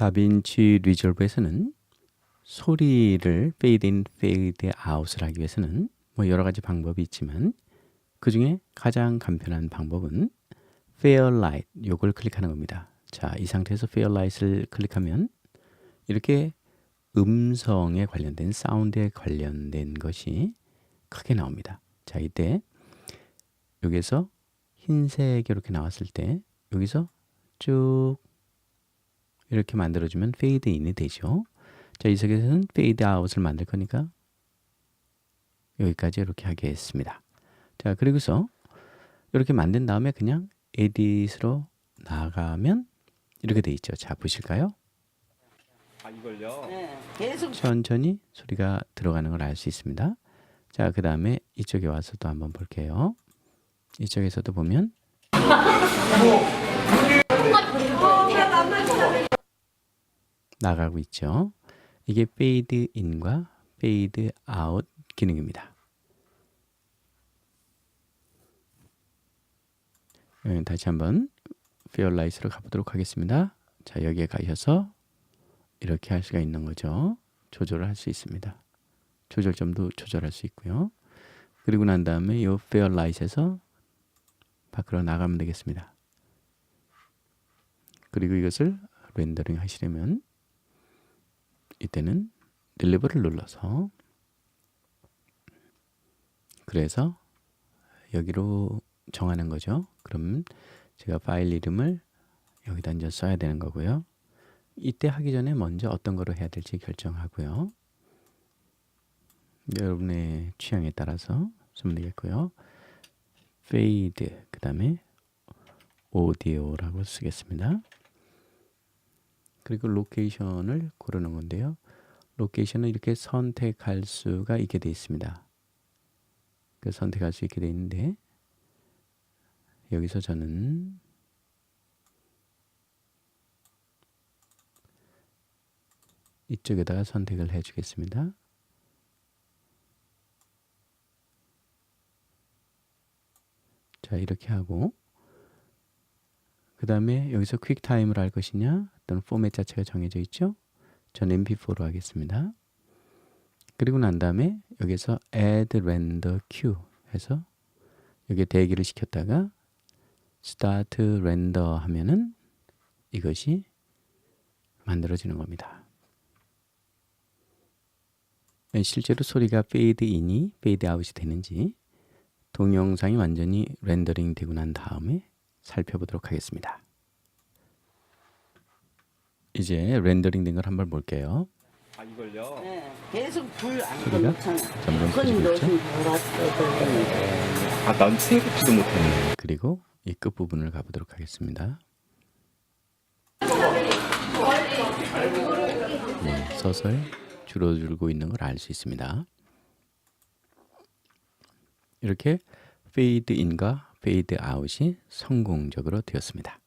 다빈치 리졸브에서는 소리를 페이드 인, 페이드 아웃을 하기 위해서는 뭐 여러 가지 방법이 있지만 그 중에 가장 간편한 방법은 Fair Light 요걸 클릭하는 겁니다. 자, 이 상태에서 Fair Light을 클릭하면 이렇게 음성에 관련된 사운드에 관련된 것이 크게 나옵니다. 자, 이때 여기서 흰색 이렇게 나왔을 때 여기서 쭉 이렇게 만들어주면 페이드 인이 되죠. 자, 이 속에서는 페이드 아웃을 만들 거니까 여기까지 이렇게 하겠습니다. 자, 그리고서 이렇게 만든 다음에 그냥 에딧으로 나가면 이렇게 돼 있죠. 자, 보실까요? 아 이걸요? 네, 계속 천천히 소리가 들어가는 걸 알 수 있습니다. 자, 그 다음에 이쪽에 와서 또 한번 볼게요. 이쪽에서도 보면 나가고 있죠. 이게 페이드 인과 페이드 아웃 기능입니다. 예, 다시 한번 페어라이스로 가보도록 하겠습니다. 자, 여기에 가셔서 이렇게 할 수가 있는 거죠. 조절을 할 수 있습니다. 조절점도 조절할 수 있고요. 그리고 난 다음에 이 페어라이트에서 밖으로 나가면 되겠습니다. 그리고 이것을 렌더링 하시려면 이때는 딜리버를 눌러서 그래서 여기로 정하는 거죠. 그럼 제가 파일 이름을 여기다 이제 써야 되는 거고요. 이때 하기 전에 먼저 어떤 거로 해야 될지 결정하고요. 여러분의 취향에 따라서 쓰면 되겠고요. fade 그 다음에 audio라고 쓰겠습니다. 그리고 로케이션을 고르는 건데요. 로케이션은 이렇게 선택할 수가 있게 되어 있습니다. 그 선택할 수 있게 되어 있는데 여기서 저는 이쪽에다가 선택을 해 주겠습니다. 자, 이렇게 하고 그 다음에 여기서 퀵타임을 할 것이냐 또는 포맷 자체가 정해져 있죠. 전 mp4로 하겠습니다. 그리고 난 다음에 여기서 add render queue 해서 여기에 대기를 시켰다가 start render 하면은 이것이 만들어지는 겁니다. 네, 실제로 소리가 페이드 인이 페이드 아웃이 되는지 동영상이 완전히 렌더링 되고 난 다음에 살펴보도록 하겠습니다. 이제 렌더링 된 걸 한번 볼게요. 아 이걸요? 네, 계속 불안 소리가. 점점 그건 커지고 있죠. 너무 돌았어. 아난 생각지도 못했네. 그리고 이 끝 부분을 가보도록 하겠습니다. 네, 서서히 줄어들고 있는 걸 알 수 있습니다. 이렇게 페이드 인과 페이드 아웃이 성공적으로 되었습니다.